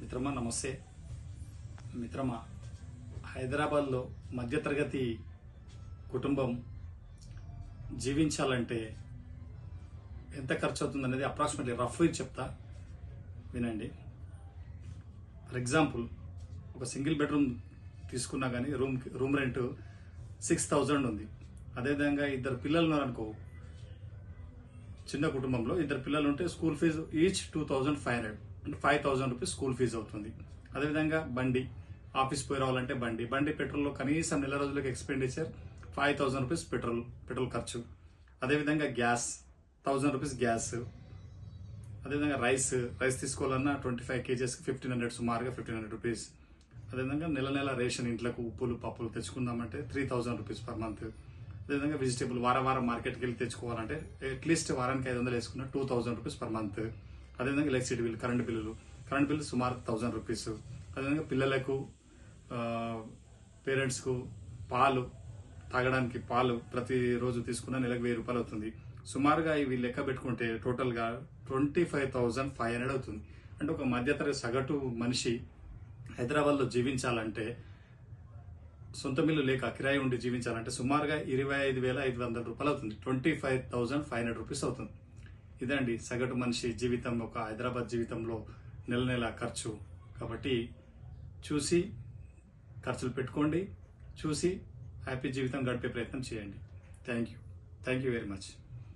మిత్రమా నమస్తే. మిత్రమా హైదరాబాద్లో మధ్యతరగతి కుటుంబం జీవించాలంటే ఎంత ఖర్చు అవుతుంది అనేది అప్రాక్సిమేట్లీ రఫ్ చెప్తా. వినండి. ఫర్ ఎగ్జాంపుల్ ఒక సింగిల్ బెడ్రూమ్ తీసుకున్నా కానీ room room rent six thousand ఉంది. అదేవిధంగా ఇద్దరు పిల్లలు ఉన్నారనుకో చిన్న కుటుంబంలో ఇద్దరు పిల్లలు ఉంటే school fees each two thousand five hundred five thousand rupees school fees అవుతుంది. అదేవిధంగా బండి ఆఫీస్ పోయి రావాలంటే బండి. బండి పెట్రోల్లో కనీసం నెల రోజులకు expenditure five thousand rupees petrol petrol ఖర్చు. అదేవిధంగా గ్యాస్ థౌజండ్ రూపీస్ గ్యాస్ అదేవిధంగా రైస్ రైస్ తీసుకోవాలన్నా twenty five KGs fifteen hundred సుమారుగా ఫిఫ్టీన్ హండ్రెడ్ రూపీస్ అదేవిధంగా నెల నెల రేషన్ ఇంట్లకు ఉప్పులు పప్పులు తెచ్చుకుందామంటే three thousand rupees per month అదేవిధంగా వెజిటేబుల్ వారం వారం మార్కెట్కి వెళ్ళి తెచ్చుకోవాలంటే అట్లీస్ట్ వారానికి ఐదు వందలు వేసుకున్న two thousand rupees per month అదేవిధంగా ఎలక్ట్రిసిటీ బిల్ కరెంట్ బిల్లులు కరెంట్ బిల్లు సుమారు థౌజండ్ రూపీస్. అదేవిధంగా పిల్లలకు పేరెంట్స్కు పాలు తాగడానికి పాలు ప్రతిరోజు తీసుకున్న నెలకు వెయ్యి రూపాయలు అవుతుంది. సుమారుగా ఇవి లెక్క పెట్టుకుంటే టోటల్గా twenty five thousand five hundred అవుతుంది. అంటే ఒక మధ్యతరగతి సగటు మనిషి హైదరాబాద్లో జీవించాలంటే సొంత మిల్లు లేక కిరాయి ఉండి జీవించాలంటే సుమారుగా ఇరవై ఐదు వేల ఐదు వందల రూపాయలు అవుతుంది. Twenty five thousand five hundred rupees అవుతుంది. ఇదండి సగటు మనిషి జీవితం ఒక హైదరాబాద్ జీవితంలో నెల నెల ఖర్చు. కాబట్టి చూసి ఖర్చులు పెట్టుకోండి చూసి హ్యాపీ జీవితం గడిపే ప్రయత్నం చేయండి. Thank you. Thank you very much.